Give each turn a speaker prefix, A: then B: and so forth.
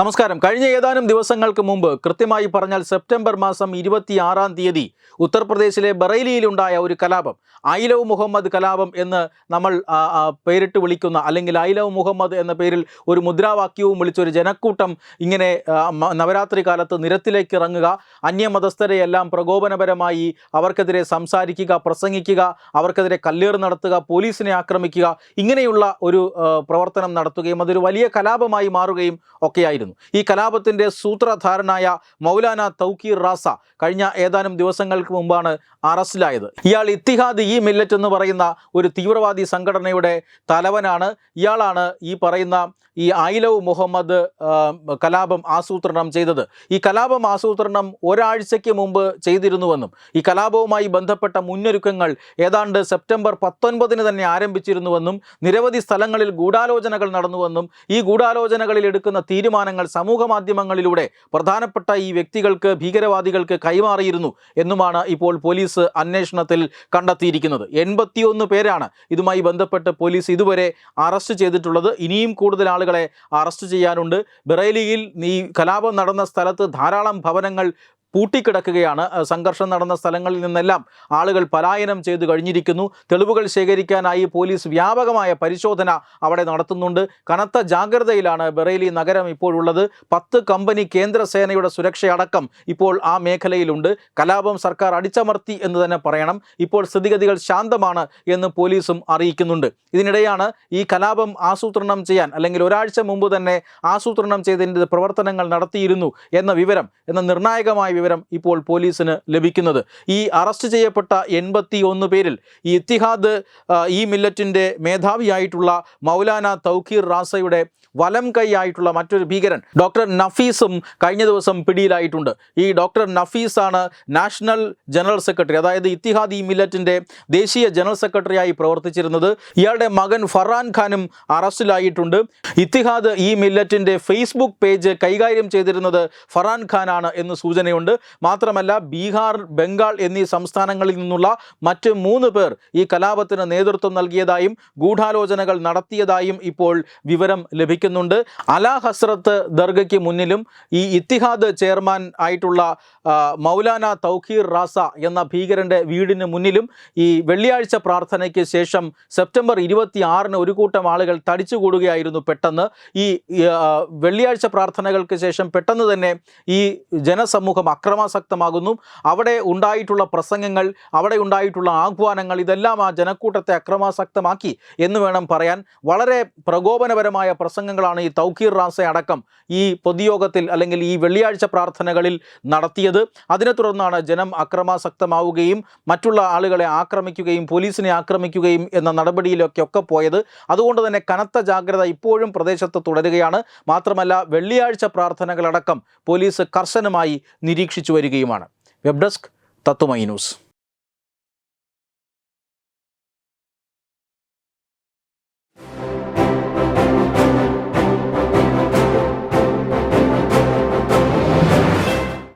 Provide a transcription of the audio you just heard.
A: നമസ്കാരം. കഴിഞ്ഞ ഏതാനും ദിവസങ്ങൾക്ക് മുമ്പ് കൃത്യമായി പറഞ്ഞാൽ സെപ്റ്റംബർ മാസം ഇരുപത്തിയാറാം തീയതി ഉത്തർപ്രദേശിലെ ബറേലിയിലുണ്ടായ ഒരു കലാപം. ഐലവ് ലവ് മുഹമ്മദ് കലാപം എന്ന് നമ്മൾ പേരിട്ട് വിളിക്കുന്ന അല്ലെങ്കിൽ ഐലവ് ലവ് മുഹമ്മദ് എന്ന പേരിൽ ഒരു മുദ്രാവാക്യവും വിളിച്ചൊരു ജനക്കൂട്ടം ഇങ്ങനെ നവരാത്രി കാലത്ത് നിരത്തിലേക്ക് ഇറങ്ങുക അന്യമതസ്ഥരെയെല്ലാം പ്രകോപനപരമായി അവർക്കെതിരെ സംസാരിക്കുക പ്രസംഗിക്കുക അവർക്കെതിരെ കല്ലേറ് നടത്തുക പോലീസിനെ ആക്രമിക്കുക ഇങ്ങനെയുള്ള ഒരു പ്രവർത്തനം നടത്തുകയും അതൊരു വലിയ കലാപമായി മാറുകയും ഒക്കെയായിരുന്നു. ഈ കലാപത്തിന്റെ സൂത്രധാരനായ മൗലാന തൗക്കീർ റാസ കഴിഞ്ഞ ഏതാനും ദിവസങ്ങൾക്ക് മുമ്പാണ് അറസ്റ്റിലായത്. ഇയാൾ ഇത്തിഹാദ് ഈ മില്ലറ്റ് എന്ന് പറയുന്ന ഒരു തീവ്രവാദി സംഘടനയുടെ തലവനാണ്. ഇയാളാണ് ഈ പറയുന്ന ഈ ആയിലവ് മുഹമ്മദ് കലാപം ആസൂത്രണം ചെയ്തത്. ഈ കലാപം ആസൂത്രണം ഒരാഴ്ചയ്ക്ക് മുമ്പ് ചെയ്തിരുന്നുവെന്നും ഈ കലാപവുമായി ബന്ധപ്പെട്ട മുന്നൊരുക്കങ്ങൾ ഏതാണ്ട് സെപ്റ്റംബർ പത്തൊൻപതിന് തന്നെ ആരംഭിച്ചിരുന്നുവെന്നും നിരവധി സ്ഥലങ്ങളിൽ ഗൂഢാലോചനകൾ നടന്നുവെന്നും ഈ ഗൂഢാലോചനകളിൽ എടുക്കുന്ന തീരുമാനങ്ങൾ സമൂഹ മാധ്യമങ്ങളിലൂടെ പ്രധാനപ്പെട്ട ഈ വ്യക്തികൾക്ക് ഭീകരവാദികൾക്ക് കൈമാറിയിരുന്നു എന്നുമാണ് ഇപ്പോൾ പോലീസ് അന്വേഷണത്തിൽ കണ്ടെത്തിയിരിക്കുന്നത്. എൺപത്തിയൊന്ന് പേരാണ് ഇതുമായി ബന്ധപ്പെട്ട് പോലീസ് ഇതുവരെ അറസ്റ്റ് ചെയ്തിട്ടുള്ളത്. ഇനിയും കൂടുതൽ ആളുകളെ അറസ്റ്റ് ചെയ്യാനുണ്ട്. ബറേലിയിൽ ഈ കലാപം നടന്ന സ്ഥലത്ത് ധാരാളം ഭവനങ്ങൾ പൂട്ടിക്കിടക്കുകയാണ്. സംഘർഷം നടന്ന സ്ഥലങ്ങളിൽ നിന്നെല്ലാം ആളുകൾ പലായനം ചെയ്തു കഴിഞ്ഞിരിക്കുന്നു. തെളിവുകൾ ശേഖരിക്കാനായി പോലീസ് വ്യാപകമായ പരിശോധന അവിടെ നടത്തുന്നുണ്ട്. കനത്ത ജാഗ്രതയിലാണ് ബറേലി നഗരം ഇപ്പോഴുള്ളത്. പത്ത് കമ്പനി കേന്ദ്രസേനയുടെ സുരക്ഷയടക്കം ഇപ്പോൾ ആ മേഖലയിലുണ്ട്. കലാപം സർക്കാർ അടിച്ചമർത്തി എന്ന് തന്നെ പറയണം. ഇപ്പോൾ സ്ഥിതിഗതികൾ ശാന്തമാണ് എന്ന് പോലീസും അറിയിക്കുന്നുണ്ട്. ഇതിനിടെയാണ് ഈ കലാപം ആസൂത്രണം ചെയ്യാൻ അല്ലെങ്കിൽ ഒരാഴ്ച മുമ്പ് തന്നെ ആസൂത്രണം ചെയ്തതിന്റെ പ്രവർത്തനങ്ങൾ നടത്തിയിരുന്നു എന്ന വിവരം എന്ന നിർണായകമായ വിവരം ഇപ്പോൾ പോലീസിന് ലഭിക്കുന്നത്. ഈ അറസ്റ്റ് ചെയ്യപ്പെട്ട എൺപത്തി ഒന്ന് പേരിൽ ഈ ഇത്തിഹാദ് ഈ മില്ലറ്റിന്റെ മേധാവിയായിട്ടുള്ള മൗലാന തൗഖീർ റാസയുടെ വലം കൈയായിട്ടുള്ള മറ്റൊരു ഭീകരൻ ഡോക്ടർ നഫീസും കഴിഞ്ഞ ദിവസം പിടിയിലായിട്ടുണ്ട്. ഈ ഡോക്ടർ നഫീസാണ് നാഷണൽ ജനറൽ സെക്രട്ടറി അതായത് ഇത്തിഹാദ് ഈ മില്ലറ്റിന്റെ ദേശീയ ജനറൽ സെക്രട്ടറിയായി പ്രവർത്തിച്ചിരുന്നത്. ഇയാളുടെ മകൻ ഫറാൻ ഖാനും അറസ്റ്റിലായിട്ടുണ്ട്. ഇത്തിഹാദ് ഈ മില്ലറ്റിന്റെ ഫേസ്ബുക്ക് പേജ് കൈകാര്യം ചെയ്തിരുന്നത് ഫറാൻ ഖാനാണ് എന്ന് സൂചനയുണ്ട്. മാത്രമല്ല ബീഹാർ ബംഗാൾ എന്നീ സംസ്ഥാനങ്ങളിൽ നിന്നുള്ള മറ്റ് മൂന്ന് പേർ ഈ കലാപത്തിന് നേതൃത്വം നൽകിയതായും ഗൂഢാലോചനകൾ നടത്തിയതായും ഇപ്പോൾ വിവരം ലഭിക്കുന്നുണ്ട്. അലാ ഹസ്രത്ത് ദർഗയ്ക്ക് മുന്നിലും ഈ ഇത്തിഹാദ് ചെയർമാൻ ആയിട്ടുള്ള മൗലാന തൗഖീർ റാസ എന്ന ഭീകരന്റെ വീടിന് മുന്നിലും ഈ വെള്ളിയാഴ്ച പ്രാർത്ഥനയ്ക്ക് ശേഷം സെപ്റ്റംബർ ഇരുപത്തി ആറിന് ഒരു കൂട്ടം ആളുകൾ തടിച്ചുകൂടുകയായിരുന്നു പെട്ടെന്ന്. ഈ, വെള്ളിയാഴ്ച പ്രാർത്ഥനകൾക്ക് ശേഷം പെട്ടെന്ന് തന്നെ ഈ ജനസമൂഹം അക്രമാസക്തമാകുന്നു. അവിടെ ഉണ്ടായിട്ടുള്ള പ്രസംഗങ്ങൾ അവിടെ ഉണ്ടായിട്ടുള്ള ആഹ്വാനങ്ങൾ ഇതെല്ലാം ആ ജനക്കൂട്ടത്തെ അക്രമാസക്തമാക്കി എന്ന് വേണം പറയാൻ. വളരെ പ്രകോപനപരമായ പ്രസംഗങ്ങളാണ് ഈ തൗക്കീർ റാസ അടക്കം ഈ പൊതുയോഗത്തിൽ അല്ലെങ്കിൽ ഈ വെള്ളിയാഴ്ച പ്രാർത്ഥനകളിൽ നടത്തിയത്. അതിനെ തുടർന്നാണ് ജനം അക്രമാസക്തമാവുകയും മറ്റുള്ള ആളുകളെ ആക്രമിക്കുകയും പോലീസിനെ ആക്രമിക്കുകയും എന്ന നടപടിയിലൊക്കെ ഒക്കെ പോയത്. അതുകൊണ്ട് തന്നെ കനത്ത ജാഗ്രത ഇപ്പോഴും പ്രദേശത്ത് തുടരുകയാണ്. മാത്രമല്ല വെള്ളിയാഴ്ച പ്രാർത്ഥനകളടക്കം പോലീസ് കർശനമായി നിരീക്ഷിച്ചു വരികയുമാണ്. Web desk Tatwamayi news.